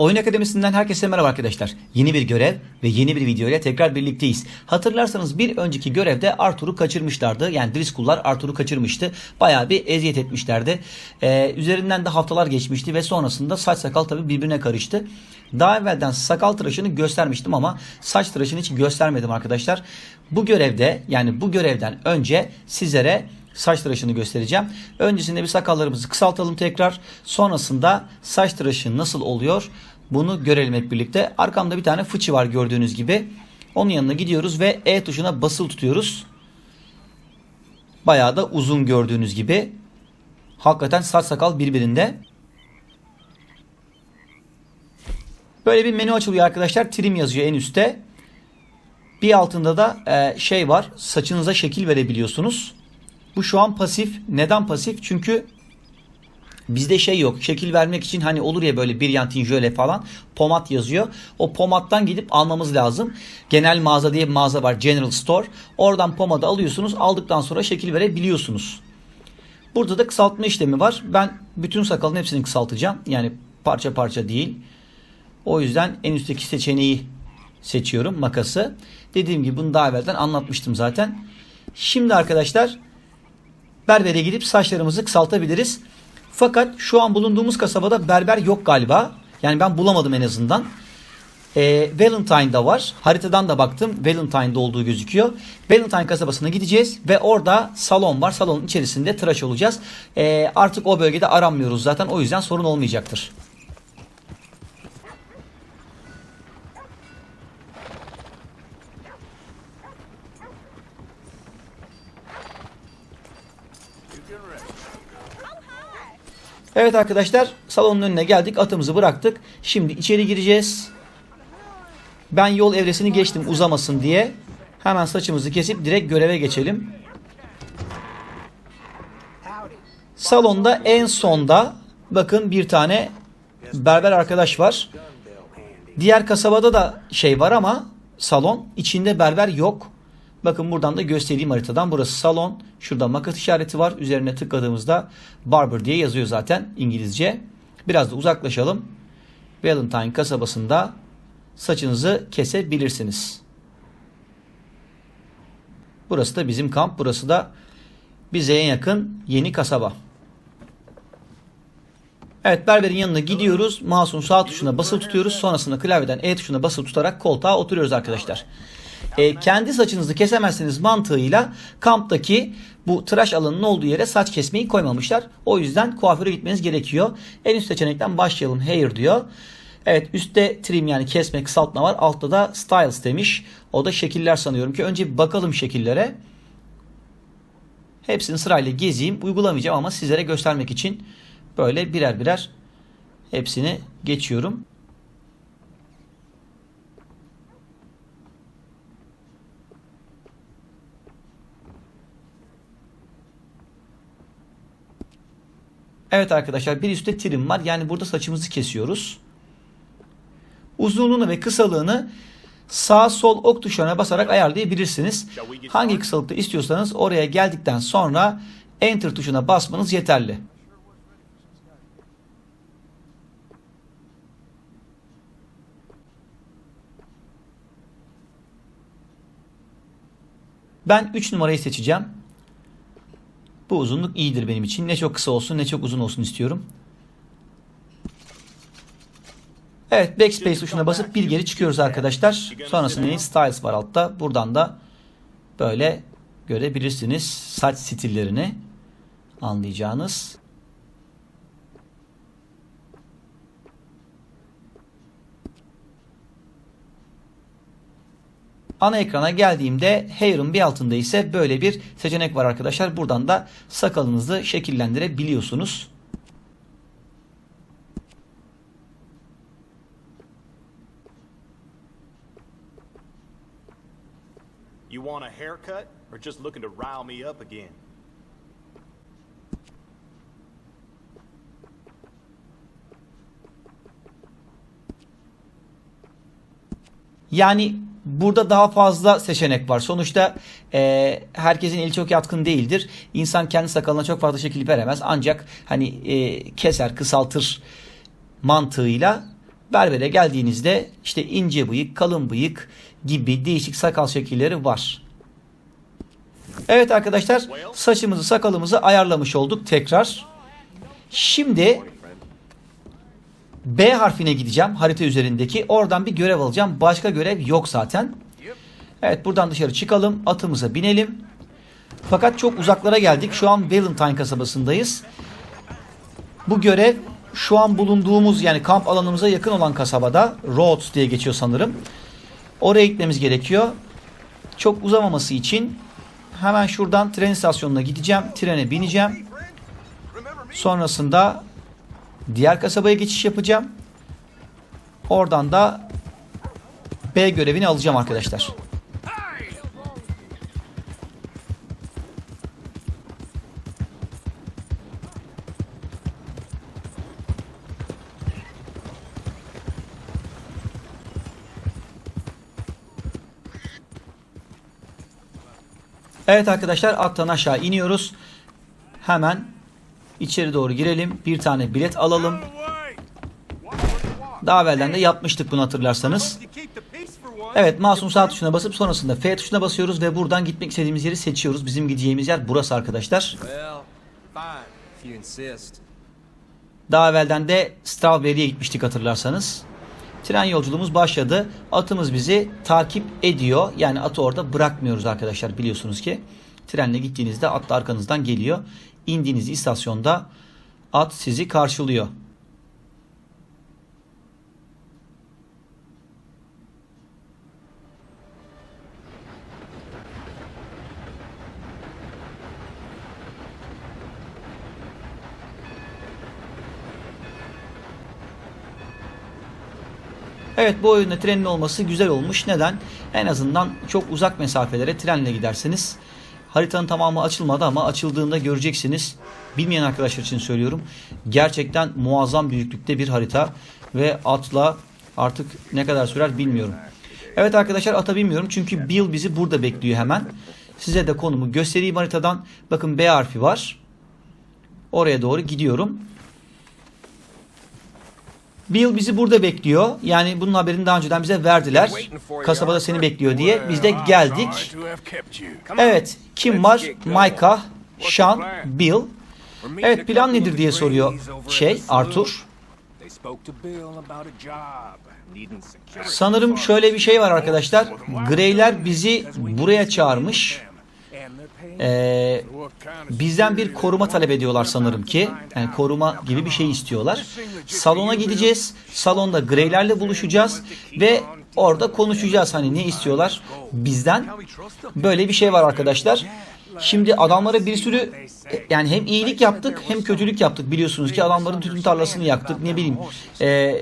Oyun Akademisi'nden herkese merhaba arkadaşlar. Yeni bir görev ve yeni bir video ile tekrar birlikteyiz. Hatırlarsanız bir önceki görevde Arthur'u kaçırmışlardı. Yani Driscoll'lar Arthur'u kaçırmıştı. Bayağı bir eziyet etmişlerdi. Ee, üzerinden de haftalar geçmişti ve sonrasında saç sakal tabii birbirine karıştı. Daha evvelden sakal tıraşını göstermiştim ama saç tıraşını hiç göstermedim arkadaşlar. Bu görevde yani bu görevden önce sizlere saç tıraşını göstereceğim. Öncesinde bir sakallarımızı kısaltalım tekrar. Sonrasında saç tıraşı nasıl oluyor bunu görelim hep birlikte. Arkamda bir tane fıçı var gördüğünüz gibi. Onun yanına gidiyoruz ve E tuşuna basılı tutuyoruz. Bayağı da uzun gördüğünüz gibi. Hakikaten saç sakal birbirinde. Böyle bir menü açılıyor arkadaşlar. Trim yazıyor en üstte. Bir altında da e, şey var. Saçınıza şekil verebiliyorsunuz. Bu şu an pasif. Neden pasif? Çünkü bizde şey yok. Şekil vermek için hani olur ya böyle bir yantin jöle falan pomat yazıyor. O pomattan gidip almamız lazım. Genel mağaza diye bir mağaza var. General Store. Oradan pomadı alıyorsunuz. Aldıktan sonra şekil verebiliyorsunuz. Burada da kısaltma işlemi var. Ben bütün sakalın hepsini kısaltacağım. Yani parça parça değil. O yüzden en üstteki seçeneği seçiyorum. Makası. Dediğim gibi bunu daha evvelden anlatmıştım zaten. Şimdi arkadaşlar berbere gidip saçlarımızı kısaltabiliriz. Fakat şu an bulunduğumuz kasabada berber yok galiba. Yani ben bulamadım en azından. E, Valentine'da var. Haritadan da baktım. Valentine'da olduğu gözüküyor. Valentine kasabasına gideceğiz ve orada salon var. Salonun içerisinde tıraş olacağız. E, artık o bölgede aranmıyoruz zaten. O yüzden sorun olmayacaktır. Evet arkadaşlar salonun önüne geldik. Atımızı bıraktık. Şimdi içeri gireceğiz. Ben yol evresini geçtim uzamasın diye. Hemen saçımızı kesip direkt göreve geçelim. Salonda en sonda bakın bir tane berber arkadaş var. Diğer kasabada da şey var ama salon içinde berber yok. Bakın buradan da göstereyim haritadan. Burası salon. Şurada makas işareti var. Üzerine tıkladığımızda barber diye yazıyor zaten İngilizce. Biraz da uzaklaşalım. Valentine kasabasında saçınızı kesebilirsiniz. Burası da bizim kamp. Burası da bize en yakın yeni kasaba. Evet berberin yanına gidiyoruz. Mouse'un sağ tuşuna basılı tutuyoruz. Sonrasında klavyeden E tuşuna basılı tutarak koltuğa oturuyoruz arkadaşlar. E, kendi saçınızı kesemezseniz mantığıyla kamptaki bu tıraş alanının olduğu yere saç kesmeyi koymamışlar. O yüzden kuaföre gitmeniz gerekiyor. En üst seçenekten başlayalım. Hair diyor. Evet üstte trim yani kesme kısaltma var. Altta da styles demiş. O da şekiller sanıyorum ki. Önce bakalım şekillere. Hepsini sırayla gezeyim. Uygulamayacağım ama sizlere göstermek için böyle birer birer hepsini geçiyorum. Evet arkadaşlar bir üstte trim var. Yani burada saçımızı kesiyoruz. Uzunluğunu ve kısalığını sağ sol ok tuşlarına basarak ayarlayabilirsiniz. Hangi kısalıkta istiyorsanız oraya geldikten sonra enter tuşuna basmanız yeterli. Ben 3 numarayı seçeceğim. Bu uzunluk iyidir benim için. Ne çok kısa olsun ne çok uzun olsun istiyorum. Evet backspace tuşuna basıp bir geri çıkıyoruz arkadaşlar. Sonrasında styles var altta. Buradan da böyle görebilirsiniz saç stillerini anlayacağınız. Ana ekrana geldiğimde Hair'ın bir altında ise böyle bir seçenek var arkadaşlar. Buradan da sakalınızı şekillendirebiliyorsunuz. You want a haircut or just looking to rile me up again? Yani burada daha fazla seçenek var. Sonuçta e, herkesin eli çok yatkın değildir. İnsan kendi sakalına çok fazla şekil veremez. Ancak hani e, keser, kısaltır mantığıyla berbere geldiğinizde işte ince bıyık, kalın bıyık gibi değişik sakal şekilleri var. Evet arkadaşlar saçımızı sakalımızı ayarlamış olduk tekrar. Şimdi B harfine gideceğim harita üzerindeki. Oradan bir görev alacağım. Başka görev yok zaten. Evet buradan dışarı çıkalım. Atımıza binelim. Fakat çok uzaklara geldik. Şu an Valentine kasabasındayız. Bu görev şu an bulunduğumuz yani kamp alanımıza yakın olan kasabada Rhodes diye geçiyor sanırım. Oraya gitmemiz gerekiyor. Çok uzamaması için hemen şuradan tren istasyonuna gideceğim. Trene bineceğim. Sonrasında diğer kasabaya geçiş yapacağım. Oradan da B görevini alacağım arkadaşlar. Evet arkadaşlar attan aşağı iniyoruz. Hemen içeri doğru girelim. Bir tane bilet alalım. Daha evvelden de yapmıştık bunu hatırlarsanız. Evet masum sağ tuşuna basıp sonrasında F tuşuna basıyoruz ve buradan gitmek istediğimiz yeri seçiyoruz. Bizim gideceğimiz yer burası arkadaşlar. Daha evvelden de Strawberry'e gitmiştik hatırlarsanız. Tren yolculuğumuz başladı. Atımız bizi takip ediyor. Yani atı orada bırakmıyoruz arkadaşlar biliyorsunuz ki. Trenle gittiğinizde at da arkanızdan geliyor. İndiğiniz istasyonda at sizi karşılıyor. Evet bu oyunda trenin olması güzel olmuş. Neden? En azından çok uzak mesafelere trenle gidersiniz. Haritanın tamamı açılmadı ama açıldığında göreceksiniz. Bilmeyen arkadaşlar için söylüyorum. Gerçekten muazzam büyüklükte bir harita ve atla artık ne kadar sürer bilmiyorum. Evet arkadaşlar ata bilmiyorum çünkü Bill bizi burada bekliyor hemen. Size de konumu göstereyim haritadan. Bakın B harfi var. Oraya doğru gidiyorum. Bill bizi burada bekliyor. Yani bunun haberini daha önceden bize verdiler. Kasabada seni bekliyor diye. Biz de geldik. Evet. Kim var? Micah, Sean, Bill. Evet plan nedir diye soruyor şey Arthur. Sanırım şöyle bir şey var arkadaşlar. Greyler bizi buraya çağırmış. Ee, bizden bir koruma talep ediyorlar sanırım ki. Yani koruma gibi bir şey istiyorlar. Salona gideceğiz. Salonda Greylerle buluşacağız ve orada konuşacağız hani ne istiyorlar bizden. Böyle bir şey var arkadaşlar. Şimdi adamlara bir sürü e, yani hem iyilik yaptık hem kötülük yaptık biliyorsunuz ki adamların tütün tarlasını yaktık ne bileyim e,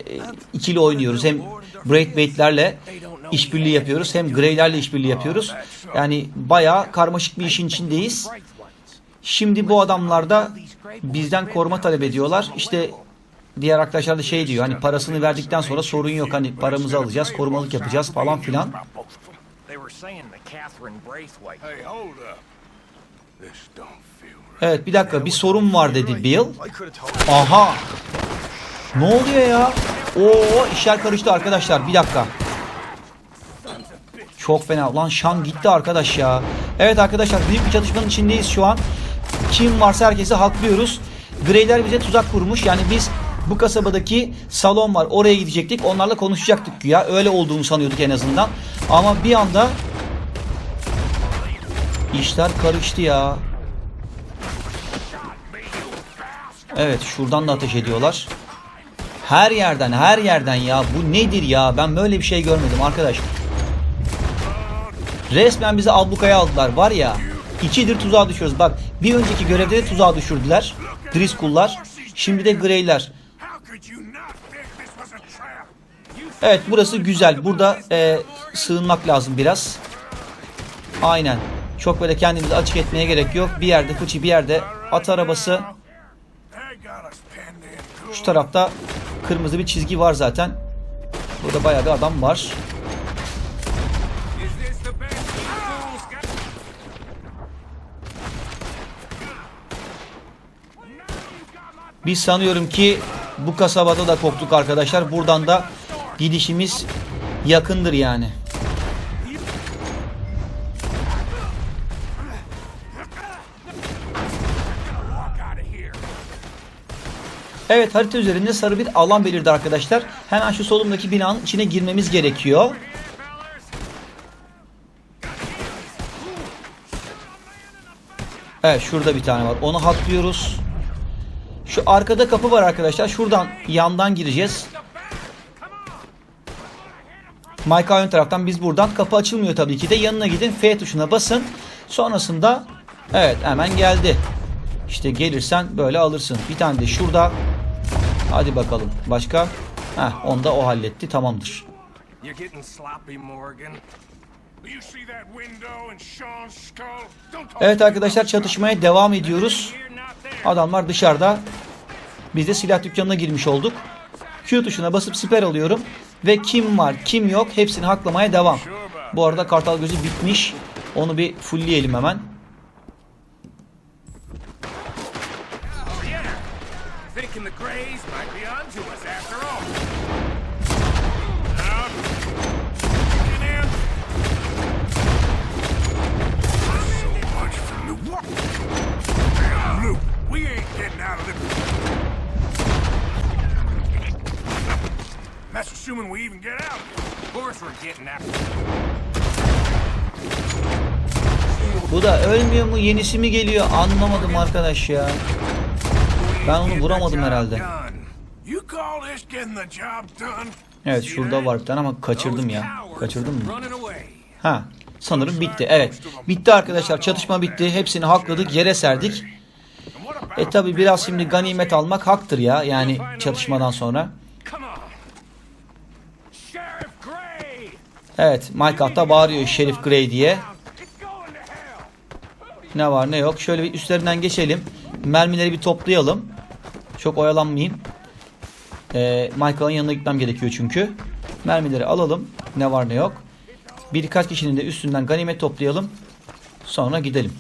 ikili oynuyoruz hem Braithwaite'lerle işbirliği yapıyoruz hem Grey'lerle işbirliği yapıyoruz. Yani bayağı karmaşık bir işin içindeyiz. Şimdi bu adamlar da bizden koruma talep ediyorlar. İşte diğer arkadaşlar da şey diyor hani parasını verdikten sonra sorun yok hani paramızı alacağız korumalık yapacağız falan filan. Evet bir dakika bir sorun var dedi Bill. Aha. Ne oluyor ya? Oo işler karıştı arkadaşlar bir dakika. Çok fena. Lan Şan gitti arkadaş ya. Evet arkadaşlar büyük bir çatışmanın içindeyiz şu an. Kim varsa herkesi haklıyoruz. Greyler bize tuzak kurmuş. Yani biz bu kasabadaki salon var. Oraya gidecektik. Onlarla konuşacaktık güya. Öyle olduğunu sanıyorduk en azından. Ama bir anda işler karıştı ya. Evet şuradan da ateş ediyorlar. Her yerden her yerden ya. Bu nedir ya? Ben böyle bir şey görmedim arkadaş. Resmen bizi ablukaya aldılar. Var ya ikidir tuzağa düşüyoruz. Bak bir önceki görevde de tuzağa düşürdüler. Driscoll'lar. Şimdi de Grey'ler. Evet burası güzel. Burada e, sığınmak lazım biraz. Aynen. Çok böyle kendimizi açık etmeye gerek yok. Bir yerde fıçı bir yerde at arabası. Şu tarafta kırmızı bir çizgi var zaten. Burada bayağı bir adam var. Biz sanıyorum ki bu kasabada da koptuk arkadaşlar. Buradan da gidişimiz yakındır yani. Evet harita üzerinde sarı bir alan belirdi arkadaşlar. Hemen şu solumdaki binanın içine girmemiz gerekiyor. Evet şurada bir tane var. Onu haklıyoruz. Şu arkada kapı var arkadaşlar. Şuradan yandan gireceğiz. Mike'a ön taraftan biz buradan kapı açılmıyor tabii ki de. Yanına gidin F tuşuna basın. Sonrasında evet hemen geldi. İşte gelirsen böyle alırsın. Bir tane de şurada. Hadi bakalım. Başka? Heh, onu da o halletti. Tamamdır. Evet arkadaşlar çatışmaya devam ediyoruz. Adamlar dışarıda. Biz de silah dükkanına girmiş olduk. Q tuşuna basıp siper alıyorum. Ve kim var kim yok hepsini haklamaya devam. Bu arada kartal gözü bitmiş. Onu bir fullleyelim hemen. We ain't getting out of this. That's assuming we even get out. Of course we're getting after Bu da ölmüyor mu yenisi mi geliyor anlamadım arkadaş ya. Ben onu vuramadım herhalde. Evet şurada var bir tane ama kaçırdım ya. Kaçırdım mı? Ha sanırım bitti. Evet bitti arkadaşlar çatışma bitti. Hepsini hakladık yere serdik. E tabi biraz şimdi ganimet almak haktır ya yani çatışmadan sonra. Evet Mike hatta bağırıyor Şerif Grey diye. Ne var ne yok. Şöyle bir üstlerinden geçelim. Mermileri bir toplayalım. Çok oyalanmayayım. Ee, Michael'ın yanına gitmem gerekiyor çünkü. Mermileri alalım. Ne var ne yok. Birkaç kişinin de üstünden ganimet toplayalım. Sonra gidelim.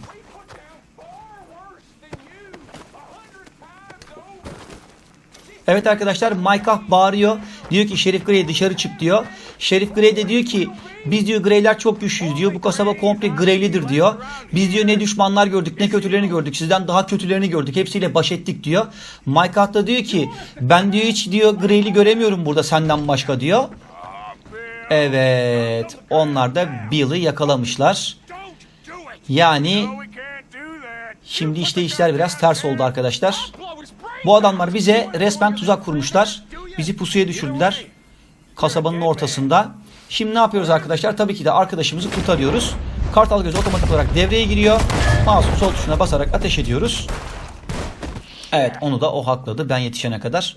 Evet arkadaşlar Micah bağırıyor. Diyor ki Şerif Grey dışarı çık diyor. Şerif Grey de diyor ki biz diyor Greyler çok güçlüyüz diyor. Bu kasaba komple Greylidir diyor. Biz diyor ne düşmanlar gördük ne kötülerini gördük. Sizden daha kötülerini gördük. Hepsiyle baş ettik diyor. Micah da diyor ki ben diyor hiç diyor Greyli göremiyorum burada senden başka diyor. Evet onlar da Bill'i yakalamışlar. Yani. Şimdi işte işler biraz ters oldu arkadaşlar. Bu adamlar bize resmen tuzak kurmuşlar. Bizi pusuya düşürdüler. Kasabanın ortasında. Şimdi ne yapıyoruz arkadaşlar? Tabii ki de arkadaşımızı kurtarıyoruz. Kartal göz otomatik olarak devreye giriyor. Mouse'un sol tuşuna basarak ateş ediyoruz. Evet onu da o hakladı ben yetişene kadar.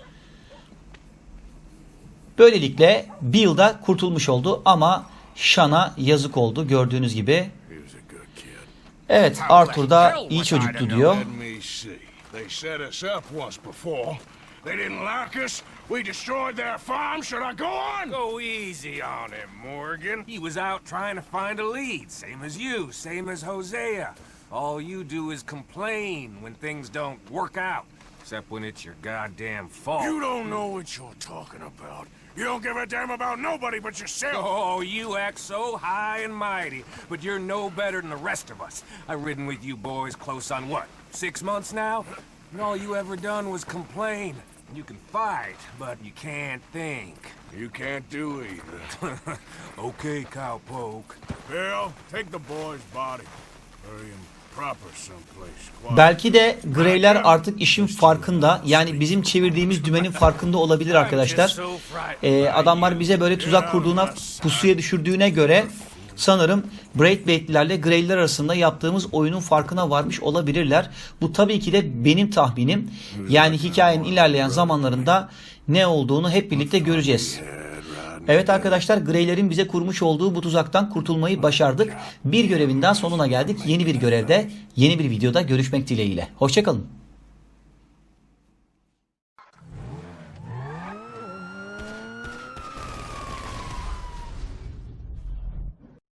Böylelikle Bill da kurtulmuş oldu ama Shan'a yazık oldu gördüğünüz gibi. Evet Arthur da iyi çocuktu diyor. Let me see. They set us up once before. They didn't like us. We destroyed their farm. Should I go on? Go easy on him, Morgan. He was out trying to find a lead, same as you, same as Hosea. All you do is complain when things don't work out, except when it's your goddamn fault. You don't know what you're talking about. You don't give a damn about nobody but yourself. Oh, you act so high and mighty, but you're no better than the rest of us. I've ridden with you boys close on what, six months now? And all you ever done was complain. You can fight, but you can't think. You can't do either. okay, cowpoke. Bill, take the boy's body. Bury him proper someplace. Quiet. Belki de Greyler artık işin farkında. Yani bizim çevirdiğimiz dümenin farkında olabilir arkadaşlar. Ee, adamlar bize böyle tuzak kurduğuna, pusuya düşürdüğüne göre sanırım Braithwaite'lerle Greyler arasında yaptığımız oyunun farkına varmış olabilirler. Bu tabii ki de benim tahminim. Yani hikayenin ilerleyen zamanlarında ne olduğunu hep birlikte göreceğiz. Evet arkadaşlar Greyler'in bize kurmuş olduğu bu tuzaktan kurtulmayı başardık. Bir görevin daha sonuna geldik. Yeni bir görevde, yeni bir videoda görüşmek dileğiyle. Hoşçakalın.